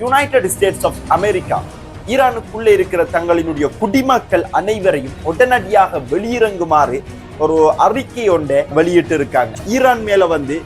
United States of America ஈரானுக்குள்ளே இருக்கிற தங்களினுடைய குடிமக்கள் அனைவரையும் உடனடியாக வெளியிறங்குமாறு ஒரு அறிக்கை ஒன்றை வெளியிட்டு இருக்காங்க ஈரான் மேல வந்து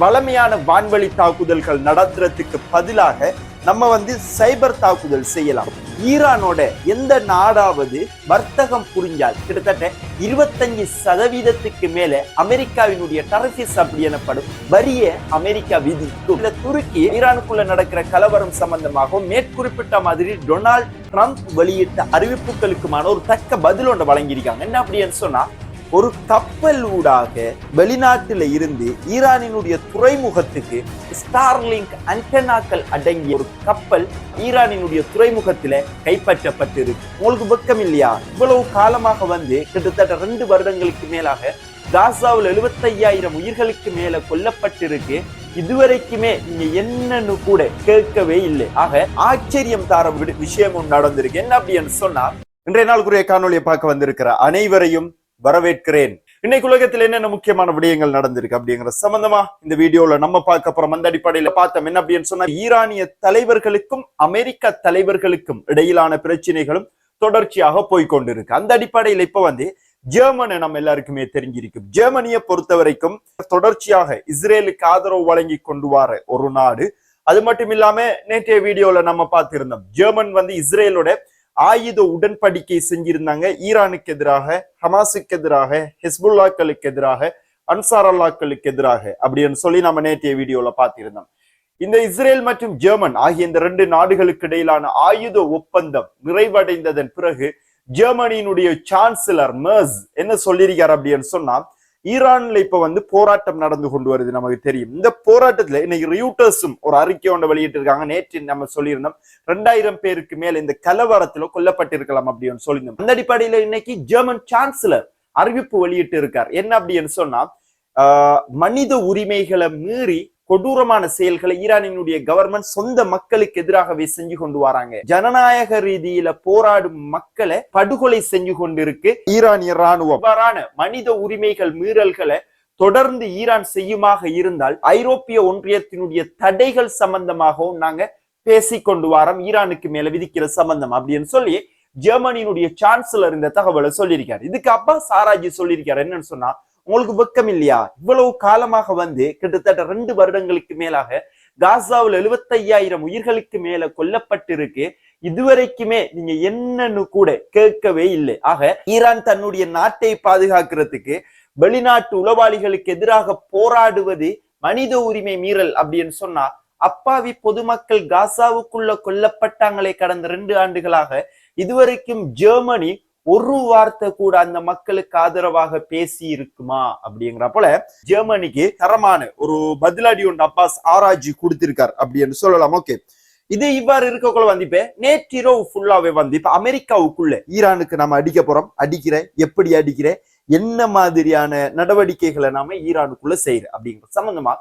வளமையான வான்வழி தாக்குதல்கள் நடத்துறதுக்கு பதிலாக நம்ம வந்து சைபர் தாக்குதல் செய்யலாம். ஈரானோட எந்த நாடாவது வர்த்தகம் புரிஞ்சால் கிட்டத்தட்ட இருபத்தஞ்சு சதவீதத்துக்கு மேல அமெரிக்காவினுடைய டரிஃபிஸ் அப்படி எனப்படும் வரிய அமெரிக்கா விதிக்கும். இந்த துருக்கி ஈரானுக்குள்ள நடக்கிற கலவரம் சம்பந்தமாகவும் மேற்குறிப்பிட்ட மாதிரி டொனால்ட் ட்ரம்ப் வெளியிட்ட அறிவிப்புகளுக்குமான ஒரு தக்க பதில் ஒன்று வழங்கியிருக்காங்க. என்ன அப்படின்னு சொன்னா ஒரு கப்பல் ஊடாக வெளிநாட்டில இருந்து ஈரானினுடைய துறைமுகத்துக்கு ஸ்டார்லிங்க் அண்டனாக்கள் அடங்கிய ஒரு கப்பல் ஈரானினுடைய துறைமுகத்தில கைப்பற்றப்பட்டிருக்கு. உங்களுக்கு பக்கம் இல்லையா? இவ்வளவு காலமாக வந்து கிட்டத்தட்ட ரெண்டு வருடங்களுக்கு மேலாக காசாவில் எழுபத்தையாயிரம் உயிர்களுக்கு மேல கொல்லப்பட்டிருக்கு. இதுவரைக்குமே நீங்க என்னன்னு கூட கேட்கவே இல்லை. ஆக ஆச்சரியம் தார விடு- விஷயம் நடந்திருக்கு. என்ன அப்படின்னு சொன்னா இன்றைய நாளுக்குரிய காணொலியை பார்க்க வந்திருக்கிற அனைவரையும் வரவேற்கிறேன். இன்னைக்கு உலகத்தில் என்னென்ன முக்கியமான விடயங்கள் நடந்திருக்கு அப்படிங்கிற சம்பந்தமா இந்த வீடியோல நம்ம பார்க்க போறோம். அந்த அடிப்படையில பார்த்தோம் என்ன அப்படின்னு சொன்னா ஈரானிய தலைவர்களுக்கும் அமெரிக்க தலைவர்களுக்கும் இடையிலான பிரச்சனைகளும் தொடர்ச்சியாக போய்கொண்டிருக்கு. அந்த அடிப்படையில இப்ப வந்து ஜெர்மனை நம்ம எல்லாருக்குமே தெரிஞ்சிருக்கும் ஜெர்மனியை பொறுத்த வரைக்கும் தொடர்ச்சியாக இஸ்ரேலுக்கு ஆதரவு வழங்கி கொண்டு வர ஒரு நாடு. அது மட்டும் இல்லாம நேற்றைய வீடியோல நம்ம பார்த்திருந்தோம். ஜெர்மன் வந்து இஸ்ரேலோட ஆயுத உடன்படிக்கை செஞ்சிருந்தாங்க. ஈரானுக்கு எதிராக ஹமாஸுக்கு எதிராக ஹெஸ்புல்லாக்களுக்கு எதிராக அன்சார் அல்லாக்களுக்கு எதிராக அப்படின்னு சொல்லி நம்ம நேற்றைய வீடியோல பார்த்திருந்தோம். இந்த இஸ்ரேல் மற்றும் ஜெர்மன் ஆகிய இந்த ரெண்டு நாடுகளுக்கு இடையிலான ஆயுத ஒப்பந்தம் நிறைவடைந்ததன் பிறகு ஜெர்மனியினுடைய சான்சலர் மர்ஸ் என்ன சொல்லியிருக்கார் அப்படின்னு சொன்னா ஈரான்ல இப்ப வந்து போராட்டம் நடந்து கொண்டு வருது நமக்கு தெரியும். இந்த போராட்டத்துல இன்னைக்கு ரியூட்டர்ஸும் ஒரு அறிக்கை ஒன்று வெளியிட்டு இருக்காங்க நேற்று நம்ம சொல்லியிருந்தோம் ரெண்டாயிரம் பேருக்கு மேல இந்த கலவரத்துல கொல்லப்பட்டிருக்கலாம் அப்படின்னு சொல்லியிருந்தோம். அந்த அடிப்படையில இன்னைக்கு ஜெர்மன் சான்சலர் அறிவிப்பு வெளியிட்டு இருக்கார் என்ன அப்படின்னு சொன்னா ஆஹ், மனித உரிமைகளை மீறி கொடூரமான செயல்களை ஈரானினுடைய கவர்மெண்ட் சொந்த மக்களுக்கு எதிராகவே செஞ்சு கொண்டு வராங்க. ஜனநாயக ரீதியில போராடும் மக்களை படுகொலை செஞ்சு கொண்டிருக்கு ஈரானிய ராணுவம் இவ்வாறான மனித உரிமைகள் மீறல்களை தொடர்ந்து ஈரான் செய்யுமாக இருந்தால் ஐரோப்பிய ஒன்றியத்தினுடைய தடைகள் சம்பந்தமாகவும் நாங்க பேசிக்கொண்டு கொண்டு ஈரானுக்கு மேல விதிக்கிற சம்பந்தம் அப்படின்னு சொல்லி ஜெர்மனியினுடைய சான்சலர் இந்த தகவலை சொல்லியிருக்காரு. இதுக்கு அப்பா சாராஜி சொல்லியிருக்காரு. என்னன்னு சொன்னா உங்களுக்கு வெக்கம் இல்லையா இவ்வளவு காலமாக வந்து கிட்டத்தட்ட ரெண்டு வருடங்களுக்கு மேலாக காசாவில் எழுபத்தையாயிரம் உயிர்களுக்கு மேல கொல்லப்பட்டிருக்கு. இதுவரைக்குமே நீங்க என்னன்னு கூட கேட்கவே இல்லை. ஆக ஈரான் தன்னுடைய நாட்டை பாதுகாக்கிறதுக்கு வெளிநாட்டு உளவாளிகளுக்கு எதிராக போராடுவது மனித உரிமை மீறல் அப்படின்னு சொன்னா அப்பாவி பொதுமக்கள் காசாவுக்குள்ள கொல்லப்பட்டாங்களே கடந்த ரெண்டு ஆண்டுகளாக. இதுவரைக்கும் ஜெர்மனி ஒரு வார்த்தை கூட அந்த மக்களுக்கு ஆதரவாக பேசி இருக்குமா அப்படிங்கிற போல ஜெர்மனிக்கு தரமான ஒரு பதிலடி ஒன்று அப்பாஸ் ஆராய்ச்சி கொடுத்திருக்கார் அப்படின்னு சொல்லலாம். ஓகே. இது இவ்வாறு இருக்கக்குள்ள வந்து இப்ப நேற்றிரவு ஃபுல்லாவே வந்து இப்ப அமெரிக்காவுக்குள்ள ஈரானுக்கு நம்ம அடிக்க போறோம். அடிக்கிற எப்படி அடிக்கிற என்ன மாதிரியான நடவடிக்கைகளை நாம ஈரானுக்குள்ள செய்யற அப்படிங்கிற சம்பந்தமா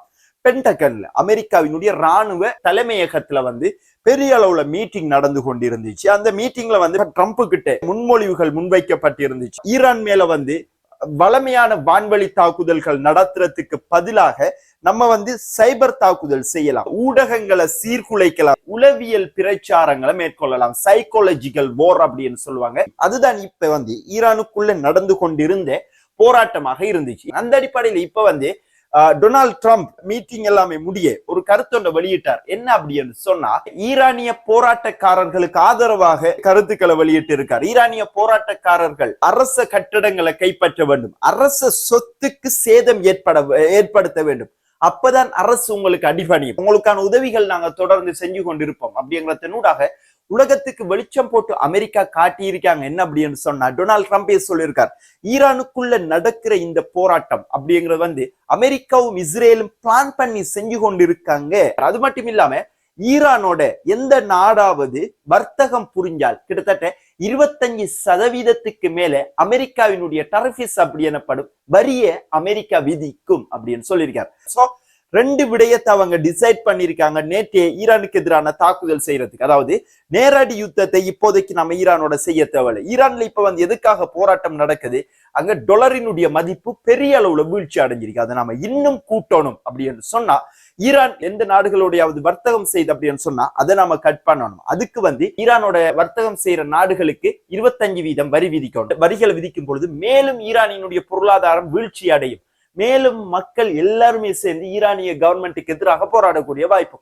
பென்டகன்ல அமெரிக்காவினுடைய ராணுவ தலைமையகத்துல வந்து பெரிய அளவுல மீட்டிங் நடந்து கொண்டிருந்துச்சு. அந்த மீட்டிங்ல வந்து ட்ரம்ப் கிட்ட முன்மொழிவுகள் முன்வைக்கப்பட்டிருந்துச்சு. ஈரான் மேல வந்து வளமையான வான்வழி தாக்குதல்கள் நடத்துறதுக்கு பதிலாக நம்ம வந்து சைபர் தாக்குதல் செய்யலாம். ஊடகங்களை சீர்குலைக்கலாம். உளவியல் பிரச்சாரங்களை மேற்கொள்ளலாம். சைக்காலஜிக்கல் போர் அப்படின்னு சொல்லுவாங்க. அதுதான் இப்ப வந்து ஈரானுக்குள்ள நடந்து கொண்டிருந்த போராட்டமாக இருந்துச்சு. அந்த அடிப்படையில இப்ப வந்து டொனால்ட் ட்ரம்ப் மீட்டிங் எல்லாமே முடிய ஒரு கருத்தொன்றை வெளியிட்டார். என்ன அப்படின்னு சொன்னா ஈரானிய போராட்டக்காரர்களுக்கு ஆதரவாக கருத்துக்களை வெளியிட்டு இருக்கார் ஈரானிய போராட்டக்காரர்கள் அரச கட்டடங்களை கைப்பற்ற வேண்டும். அரச சொத்துக்கு சேதம் ஏற்பட ஏற்படுத்த வேண்டும். அப்பதான் அரசு உங்களுக்கு அடிபணியும். உங்களுக்கான உதவிகள் நாங்க தொடர்ந்து செஞ்சு கொண்டிருப்போம். அப்படிங்கிறதனூடாக உலகத்துக்கு வெளிச்சம் போட்டு அமெரிக்கா காட்டியிருக்காங்க. என்ன அப்படின்னு சொன்னா டொனால்ட் ட்ரம்பே சொல்லியிருக்கார் ஈரானுக்குள்ள நடக்கிற இந்த போராட்டம் அப்படிங்கிறது வந்து அமெரிக்காவும் இஸ்ரேலும் பிளான் பண்ணி செஞ்சு கொண்டிருக்காங்க. அது மட்டும் இல்லாம ஈரானோட எந்த நாடாவது வர்த்தகம் புரிஞ்சால் கிட்டத்தட்ட இருபத்தஞ்சு சதவீதத்துக்கு மேல அமெரிக்காவினுடைய டரிஃபிஸ் அப்படி எனப்படும் வரிய அமெரிக்கா விதிக்கும் அப்படின்னு சொல்லியிருக்காரு. சோ ரெண்டு விடயத்தை அவங்க டிசைட் பண்ணியிருக்காங்க. நேற்றே ஈரானுக்கு எதிரான தாக்குதல் செய்யறதுக்கு. அதாவது நேரடி யுத்தத்தை இப்போதைக்கு நம்ம ஈரானோட செய்ய தேவையில்லை. ஈரான்ல இப்ப வந்து எதுக்காக போராட்டம் நடக்குது? அங்க டொலரினுடைய மதிப்பு பெரிய அளவுல வீழ்ச்சி அடைஞ்சிருக்கு. அதை நாம இன்னும் கூட்டணும் அப்படின்னு சொன்னா ஈரான் எந்த நாடுகளோடையாவது வர்த்தகம் செய்து அப்படின்னு சொன்னா அதை நாம கட் பண்ணணும். அதுக்கு வந்து ஈரானோட வர்த்தகம் செய்யற நாடுகளுக்கு இருபத்தஞ்சு வீதம் வரி விதிக்கணும். வரிகளை விதிக்கும் பொழுது மேலும் ஈரானினுடைய பொருளாதாரம் வீழ்ச்சி அடையும் மேலும் மக்கள் எல்லாருமே சேர்ந்து ஈரானிய கவர்மெண்ட்டுக்கு எதிராக போராடக்கூடிய வாய்ப்பு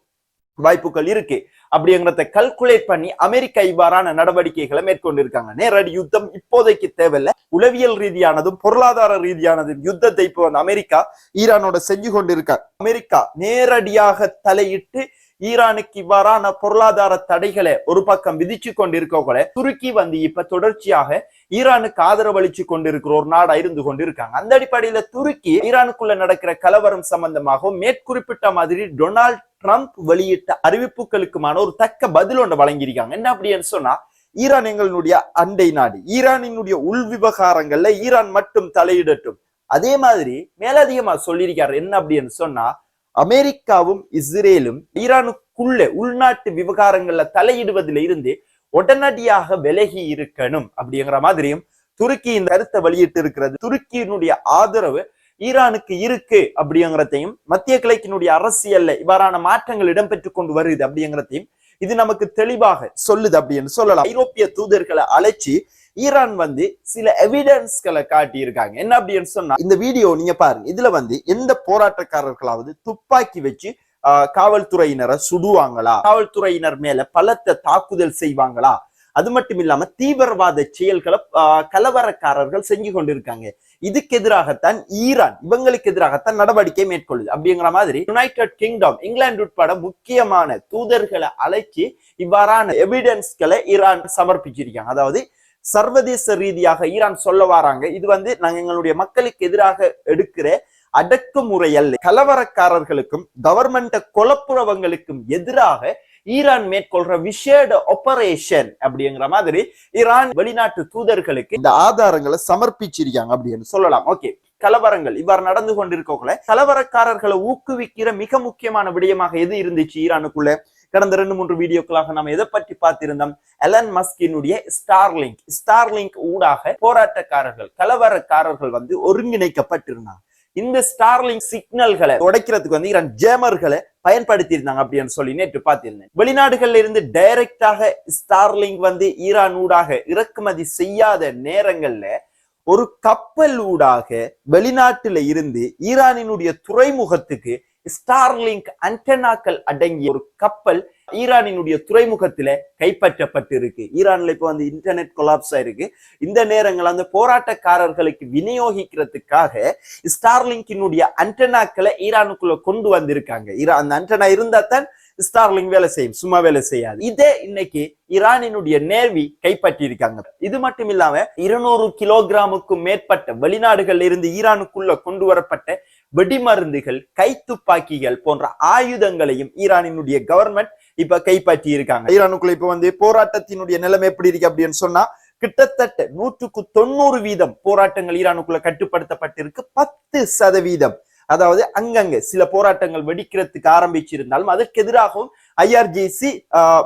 வாய்ப்புகள் இருக்கு. அப்படிங்கிறத கல்குலேட் பண்ணி அமெரிக்கா இவ்வாறான நடவடிக்கைகளை மேற்கொண்டிருக்காங்க. நேரடி யுத்தம் இப்போதைக்கு தேவையில்லை. உளவியல் ரீதியானதும் பொருளாதார ரீதியானதும் யுத்தத்தை இப்போ வந்து அமெரிக்கா ஈரானோட செஞ்சு கொண்டிருக்காங்க. அமெரிக்கா நேரடியாக தலையிட்டு ஈரானுக்கு இவ்வாறான பொருளாதார தடைகளை ஒரு பக்கம் விதிச்சு கொண்டிருக்கோங்களே துருக்கி வந்து இப்ப தொடர்ச்சியாக ஈரானுக்கு ஆதரவளிச்சு கொண்டிருக்கிற ஒரு நாடா இருந்து கொண்டிருக்காங்க. அந்த அடிப்படையில துருக்கி ஈரானுக்குள்ள நடக்கிற கலவரம் சம்பந்தமாகவும் மேற்குறிப்பிட்ட மாதிரி டொனால்ட் ட்ரம்ப் வெளியிட்ட அறிவிப்புகளுக்குமான ஒரு தக்க பதில் ஒன்று வழங்கியிருக்காங்க. என்ன அப்படின்னு சொன்னா ஈரான் எங்களுடைய அண்டை நாடு ஈரானினுடைய உள் விவகாரங்கள்ல ஈரான் மட்டும் தலையிடட்டும். அதே மாதிரி மேலதிகமா சொல்லியிருக்காரு. என்ன அப்படின்னு சொன்னா அமெரிக்காவும் இஸ்ரேலும் ஈரானுக்குள்ள உள்நாட்டு விவகாரங்கள்ல தலையிடுவதில் இருந்து உடனடியாக விலகி இருக்கணும் அப்படிங்கிற மாதிரியும் துருக்கி இந்த கருத்தை வெளியிட்டு இருக்கிறது துருக்கியினுடைய ஆதரவு ஈரானுக்கு இருக்கு அப்படிங்கிறதையும் மத்திய கிழக்கினுடைய அரசியல்ல இவ்வாறான மாற்றங்கள் இடம்பெற்று கொண்டு வருது அப்படிங்கிறதையும் இது நமக்கு தெளிவாக சொல்லுது அப்படின்னு சொல்லலாம். ஐரோப்பிய தூதர்களை அழைச்சி ஈரான் வந்து சில எவிடன்ஸ்களை காட்டி இருக்காங்க என்ன அப்படின்னு சொன்னா இந்த வீடியோ நீங்க பாருங்க. இதுல வந்து எந்த போராட்டக்காரர்களாவது துப்பாக்கி வச்சு ஆஹ், காவல்துறையினரை சுடுவாங்களா? காவல்துறையினர் மேல பலத்த தாக்குதல் செய்வாங்களா? அது மட்டும் இல்லாம தீவிரவாத செயல்களை ஆஹ், கலவரக்காரர்கள் செஞ்சு கொண்டிருக்காங்க. இதுக்கு எதிராகத்தான் ஈரான் இவங்களுக்கு எதிராகத்தான் நடவடிக்கை மேற்கொள்ளுது. அப்படிங்கிற மாதிரி யுனைடெட் கிங்டம் இங்கிலாந்து உட்பட முக்கியமான தூதர்களை அழைச்சி இவ்வாறான எவிடன்ஸ்களை ஈரான் சமர்ப்பிச்சிருக்காங்க. அதாவது சர்வதேச ரீதியாக ஈரான் சொல்ல வராங்க. இது வந்து நாங்க எங்களுடைய மக்களுக்கு எதிராக எடுக்கிற அடக்குமுறை அல்ல கலவரக்காரர்களுக்கும் கவர்மெண்ட கொலப்புறவங்களுக்கும் எதிராக ஈரான் மேற்கொள்ற விஷேட ஆபரேஷன் அப்படிங்கிற மாதிரி ஈரான் வெளிநாட்டு தூதர்களுக்கு இந்த ஆதாரங்களை சமர்ப்பிச்சிருக்காங்க அப்படின்னு சொல்லலாம். ஓகே கலவரங்கள். இவ்வாறு நடந்து கொண்டிருக்கோங்கள கலவரக்காரர்களை ஊக்குவிக்கிற மிக முக்கியமான விடயமாக எது இருந்துச்சு ஈரானுக்குள்ள? கடந்த ரெண்டு மூன்று வீடியோக்களாக நாம் எதை பற்றி பார்த்திருந்தோம்? எலன் மஸ்கினுடைய ஸ்டார்லிங்க் ஸ்டார்லிங்க் ஊடாக போராட்டக்காரர்கள் கலவரக்காரர்கள் வந்து ஒருங்கிணைக்கப்பட்டிருந்தாங்க. இந்த ஸ்டார்லிங் சிக்னல்களை உடைக்கிறதுக்கு வந்து இரண்டு ஜேமர்களை பயன்படுத்தி இருந்தாங்க அப்படின்னு சொல்லி நேற்று பார்த்திருந்தேன். வெளிநாடுகள்ல இருந்து டைரக்டாக ஸ்டார்லிங் வந்து ஈரான் ஊடாக இறக்குமதி செய்யாத நேரங்கள்ல ஒரு கப்பல் ஊடாக வெளிநாட்டுல இருந்து ஈரானினுடைய துறைமுகத்துக்கு ஸ்டார்லிங்க் அண்டனாக்கள் அடங்கிய ஒரு கப்பல் ஈரானினுடைய துறைமுகத்தில் கைப்பற்றப்பட்டிருக்கு. ஈரான்ல இப்போ வந்து இன்டர்நெட் கொலாப்ஸ் ஆயிருக்கு. இந்த நேரங்கள் அந்த போராட்டக்காரர்களுக்கு விநியோகிக்கிறதுக்காக ஸ்டார்லிங்கினுடைய அண்டனாக்களை ஈரானுக்குள்ள கொண்டு வந்திருக்காங்க. ஈரா- அந்த அண்டனா இருந்தா தான் ஸ்டார்லிங் வேலை செய்யும். சும்மா வேலை செய்யாது. இதே இன்னைக்கு ஈரானினுடைய நேர்வி கைப்பற்றி இருக்காங்க இது மட்டும் இல்லாம இருநூறு கிலோகிராமுக்கும் மேற்பட்ட வெளிநாடுகள்ல இருந்து ஈரானுக்குள்ள கொண்டு வரப்பட்ட வெடிமருந்துகள் கைத்துப்பாக்கிகள் போன்ற ஆயுதங்களையும் ஈரானினுடைய கவர்மெண்ட் இப்ப கைப்பற்றி இருக்காங்க ஈரானுக்குள்ள இப்ப வந்து போராட்டத்தினுடைய நிலைமை எப்படி இருக்கு அப்படின்னு சொன்னா கிட்டத்தட்ட நூற்றுக்கு தொண்ணூறு வீதம் போராட்டங்கள் ஈரானுக்குள்ள கட்டுப்படுத்தப்பட்டிருக்கு. பத்து சதவீதம். அதாவது அங்கங்க சில போராட்டங்கள் வெடிக்கிறதுக்கு ஆரம்பிச்சிருந்தாலும் அதற்கு எதிராகவும் ஐஆர்ஜிசி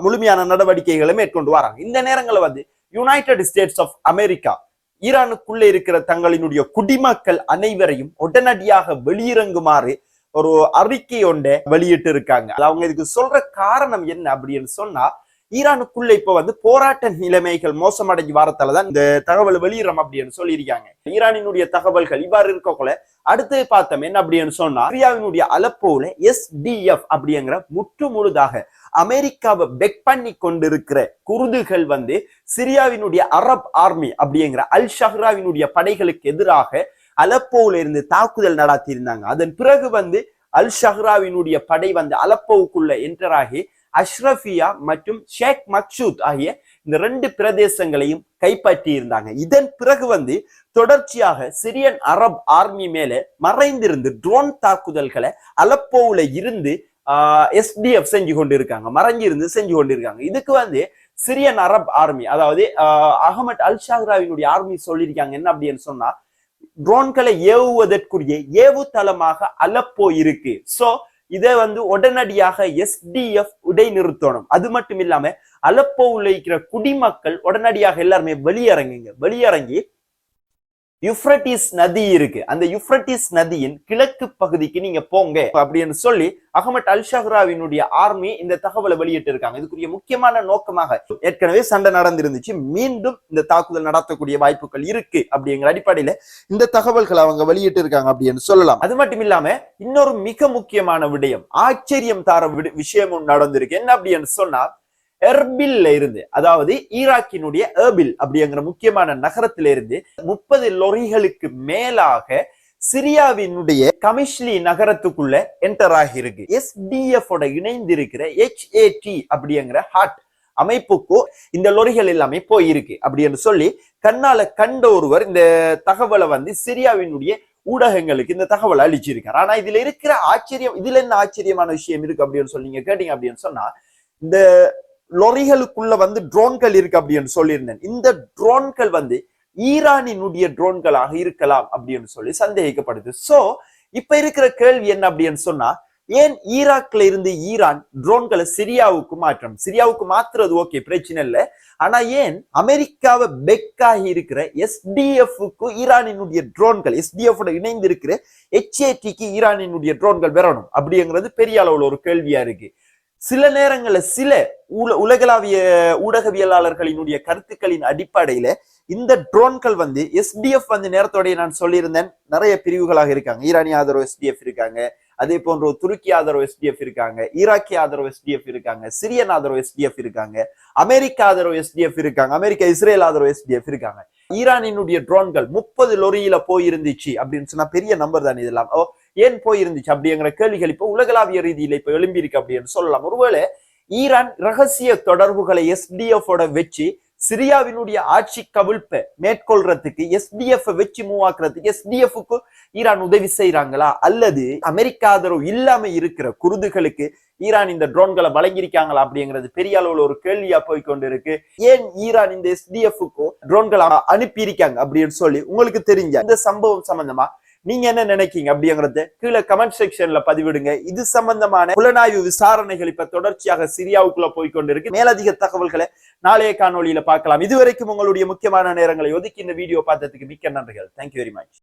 முழுமையான நடவடிக்கைகளை மேற்கொண்டு வராங்க. இந்த நேரங்களில் வந்து யுனைடெட் ஸ்டேட்ஸ் ஆஃப் அமெரிக்கா ஈரானுக்குள்ள இருக்கிற தங்களினுடைய குடிமக்கள் அனைவரையும் உடனடியாக வெளியிறங்குமாறு ஒரு அறிக்கை ஒன்றை வெளியிட்டு இருக்காங்க அவங்க இதுக்கு சொல்ற காரணம் என்ன அப்படின்னு சொன்னா ஈரானுக்குள்ள இப்ப வந்து போராட்ட நிலைமைகள் மோசமடைஞ்சு வாரத்துலதான் இந்த தகவல் வெளியிடறோம் அப்படின்னு சொல்லியிருக்காங்க. ஈரானினுடைய தகவல்கள் இவ்வாறு இருக்கக்குள்ள அடுத்து பார்த்தோம் என்ன அப்படின்னு சொன்னா சிரியாவினுடைய அலப்போல எஸ்டிஎஃப் அப்படிங்கிற முற்று முழுதாக அமெரிக்காவை பெக் பண்ணி கொண்டிருக்கிற குருதுகள் வந்து சிரியாவினுடைய அரப் ஆர்மி அப்படிங்கிற அல் ஷஹ்ராவினுடைய படைகளுக்கு எதிராக அலப்போல இருந்து தாக்குதல் நடத்தி இருந்தாங்க அதன் பிறகு வந்து அல் ஷஹ்ராவினுடைய படை வந்து அலப்போவுக்குள்ள என்டர் ஆகி அஷ்ரஃபியா மற்றும் ஷேக் மக்சூத் ஆகிய இந்த ரெண்டு பிரதேசங்களையும் கைப்பற்றி இருந்தாங்க இதன் பிறகு வந்து தொடர்ச்சியாக சிரியன் அரப் ஆர்மி மேல மறைந்திருந்து ட்ரோன் தாக்குதல்களை அலப்போவுல இருந்து எஸ்டிஎஃப் செஞ்சு கொண்டிருக்காங்க. மறைஞ்சிருந்து செஞ்சு கொண்டிருக்காங்க. இதுக்கு வந்து சிரியன் அரப் ஆர்மி அதாவது ஆஹ், அகமட் அல் ஷாஹ்ராவினுடைய ஆர்மி சொல்லியிருக்காங்க என்ன அப்படின்னு சொன்னா ட்ரோன்களை ஏவுவதற்குரிய ஏவுதளமாக அலப்போ இருக்கு. சோ இதை வந்து உடனடியாக எஸ்டிஎஃப் இடைநிறுத்தணும் அது மட்டும் இல்லாம அலப்போவில் இருக்கிற குடிமக்கள் உடனடியாக எல்லாருமே வெளியிறங்குங்க வெளியிறங்கி யுஃப்ரட்டிஸ் நதி இருக்கு. அந்த யுஃப்ரட்டிஸ் நதியின் கிழக்கு பகுதிக்கு நீங்க போங்க. அப்படின்னு சொல்லி அகமட் அல் ஷஹ்ராவினுடைய ஆர்மி இந்த தகவலை வெளியிட்டு இருக்காங்க இதுக்குரிய முக்கியமான நோக்கமாக ஏற்கனவே சண்டை நடந்திருந்துச்சு. மீண்டும் இந்த தாக்குதல் நடத்தக்கூடிய வாய்ப்புகள் இருக்கு. அப்படிங்கிற அடிப்படையில இந்த தகவல்களை அவங்க வெளியிட்டு இருக்காங்க அப்படின்னு சொல்லலாம். அது மட்டும் இல்லாம இன்னொரு மிக முக்கியமான விடயம் ஆச்சரியம் தார விட- விஷயமும் நடந்திருக்கு. என்ன அப்படின்னு சொன்னா எர்பில்ல இருந்து அதாவது ஈராக்கினுடைய எர்பில் அப்படிங்கிற முக்கியமான நகரத்தில இருந்து முப்பது லொரிகளுக்கு மேலாக சிரியாவினுடைய கமிஷ்லி நகரத்துக்குள்ள என்டர் ஆகியிருக்கு. எஸ்டிஎஃப் ஓட இணைந்து இருக்கிற ஹெச்ஏடி அப்படிங்கிற ஹார்ட் அமைப்புக்கும் இந்த லொரிகள் எல்லாமே போயிருக்கு அப்படின்னு சொல்லி கண்ணால கண்ட ஒருவர் இந்த தகவலை வந்து சிரியாவினுடைய ஊடகங்களுக்கு இந்த தகவலை அளிச்சிருக்காரு. ஆனா இதுல இருக்கிற ஆச்சரியம் இதுல என்ன ஆச்சரியமான விஷயம் இருக்கு அப்படின்னு சொல்லி நீங்க கேட்டீங்க அப்படின்னு சொன்னா இந்த லொரிகளுக்குள்ள வந்து ட்ரோன்கள் இருக்கு அப்படின்னு சொல்லியிருந்தேன். இந்த ட்ரோன்கள் வந்து ஈரானினுடைய ட்ரோன்களாக இருக்கலாம் அப்படின்னு சொல்லி சந்தேகிக்கப்படுது. சோ இப்ப இருக்கிற கேள்வி என்ன அப்படின்னு சொன்னா ஏன் ஈராக்ல இருந்து ஈரான் ட்ரோன்களை சிரியாவுக்கு மாற்றம்? சிரியாவுக்கு மாத்துறது ஓகே பிரச்சனை இல்லை. ஆனா ஏன் அமெரிக்காவை பெக்காகி இருக்கிற எஸ்டிஎஃப்க்கு ஈரானினுடைய ட்ரோன்கள் எஸ்டிஎஃப் இணைந்து இருக்கிற ஹெச்ஏடிக்கு ஈரானினுடைய ட்ரோன்கள் வரணும் அப்படிங்கிறது பெரிய அளவுல ஒரு கேள்வியா இருக்கு. சில நேரங்களில் சில உல உலகளாவிய ஊடகவியலாளர்களினுடைய கருத்துக்களின் அடிப்படையில இந்த ட்ரோன்கள் வந்து எஸ்டிஎஃப் வந்து நேரத்தோடைய நான் சொல்லியிருந்தேன். நிறைய பிரிவுகளாக இருக்காங்க. ஈரானிய ஆதரவு எஸ்டிஎஃப் இருக்காங்க. அதே போன்ற ஒரு துருக்கி ஆதரவு எஸ்டிஎஃப் இருக்காங்க. ஈராக்கிய ஆதரவு எஸ்டிஎஃப் இருக்காங்க. சிரியன் ஆதரவு எஸ்டிஎஃப் இருக்காங்க. அமெரிக்க ஆதரவு எஸ்டிஎஃப் இருக்காங்க. அமெரிக்கா இஸ்ரேல் ஆதரவு எஸ்டிஎஃப் இருக்காங்க. ஈரானினுடைய ட்ரோன்கள் முப்பது லொரியில போயிருந்துச்சு அப்படின்னு சொன்னா பெரிய நம்பர் தான் இதெல்லாம். ஓ ஏன் போயிருந்துச்சு அப்படிங்கிற கேள்விகள் இப்போ உலகளாவிய ரீதியில இப்ப எழும்பியிருக்கு அப்படின்னு சொல்லலாம். ஒருவேளை ஈரான் ரகசிய தொடர்புகளை எஸ்டிஎஃப் ஓட வச்சு சிரியாவினுடைய ஆட்சி கவிழ்ப்பை மேற்கொள்றதுக்கு எஸ்டிஎஃப் வச்சு மூவ் ஆக்குறதுக்கு எஸ்டிஎஃப்க்கு ஈரான் உதவி செய்யறாங்களா அல்லது அமெரிக்க ஆதரவு இல்லாம இருக்கிற குருதுகளுக்கு ஈரான் இந்த ட்ரோன்களை வழங்கியிருக்காங்களா அப்படிங்கிறது பெரிய அளவுல ஒரு கேள்வியா போய் கொண்டு இருக்கு ஏன் ஈரான் இந்த எஸ்டிஎஃப்க்கும் ட்ரோன்களை அனுப்பியிருக்காங்க அப்படின்னு சொல்லி உங்களுக்கு தெரிஞ்ச இந்த சம்பவம் சம்பந்தமா நீங்க என்ன நினைக்கீங்க அப்படிங்கறத கீழே கமெண்ட் செக்ஷன்ல பதிவிடுங்க. இது சம்பந்தமான புலனாய்வு விசாரணைகள் இப்ப தொடர்ச்சியாக சிரியாவுக்குள்ள போய் கொண்டிருக்கு மேலதிக தகவல்களை நாளைய காணொளியில பார்க்கலாம். இதுவரைக்கும் உங்களுடைய முக்கியமான நேரங்களை ஒதுக்கி இந்த வீடியோ பார்த்ததுக்கு மிக்க நன்றிகள். Thank you very much